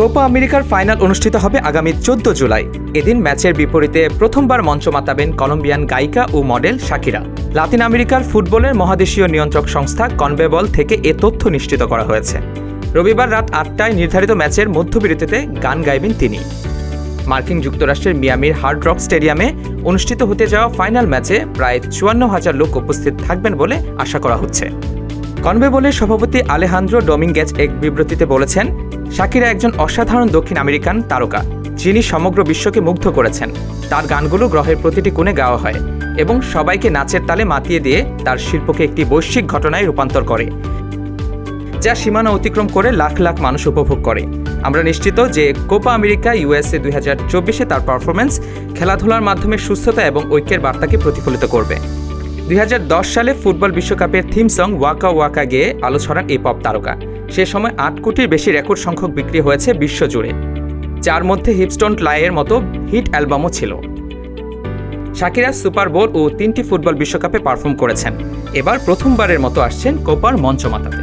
Copa আমেরিকার final অনুষ্ঠিত হবে আগামী চোদ্দ জুলাই। এদিন ম্যাচের বিপরীতে প্রথমবার মঞ্চ মাতাবেন কলম্বিয়ান গায়িকা ও মডেল শাকিরা। লাতিন আমেরিকার ফুটবলের মহাদেশীয় নিয়ন্ত্রক সংস্থা কনবেবল থেকে এ তথ্য নিশ্চিত করা হয়েছে। রবিবার রাত আটটায় নির্ধারিত ম্যাচের মধ্যবিরতিতে গান গাইবেন তিনি। মার্কিন যুক্তরাষ্ট্রের মিয়ামির হার্ড রক স্টেডিয়ামে অনুষ্ঠিত হতে যাওয়া ফাইনাল ম্যাচে প্রায় চুয়ান্ন হাজার লোক উপস্থিত থাকবেন বলে আশা করা হচ্ছে। কনবেবলের সভাপতি আলেহান্দ্রো ডোমিঙ্গেজ এক বিবৃতিতে বলেছেন, শাকিরা একজন অসাধারণ দক্ষিণ আমেরিকান তারকা, যিনি সমগ্র বিশ্বকে মুগ্ধ করেছেন। তার গানগুলো গ্রহের প্রতিটি কোণে গাওয়া হয় এবং সবাইকে নাচের তালে মাতিয়ে দিয়ে তার শিল্পকে একটি বৈশ্বিক ঘটনায় রূপান্তর করে, যা সীমানা অতিক্রম করে লাখ লাখ মানুষ উপভোগ করে। আমরা নিশ্চিত যে কোপা আমেরিকা, ইউএসএ দুই হাজার চব্বিশে তার পারফরমেন্স খেলাধুলার মাধ্যমে সুস্থতা এবং ঐক্যের বার্তাকে প্রতিফলিত করবে। দুই হাজার দশ সালে ফুটবল বিশ্বকাপের থিম সং ওয়াকা ওয়াকা গেয়ে আলো ছড়ান এই পপ তারকা। সে সময় আট কোটির বেশি রেকর্ড সংখ্যক বিক্রি হয়েছে বিশ্বজুড়ে। যার মধ্যে হিপস্টোন লাইয়ের মতো হিট অ্যালবামও ছিল। শাকিরা সুপার বোল ও তিনটি ফুটবল বিশ্বকাপে পারফর্ম করেছেন। এবার প্রথমবারের মতো আসছেন কোপার মঞ্চ মাতাতে।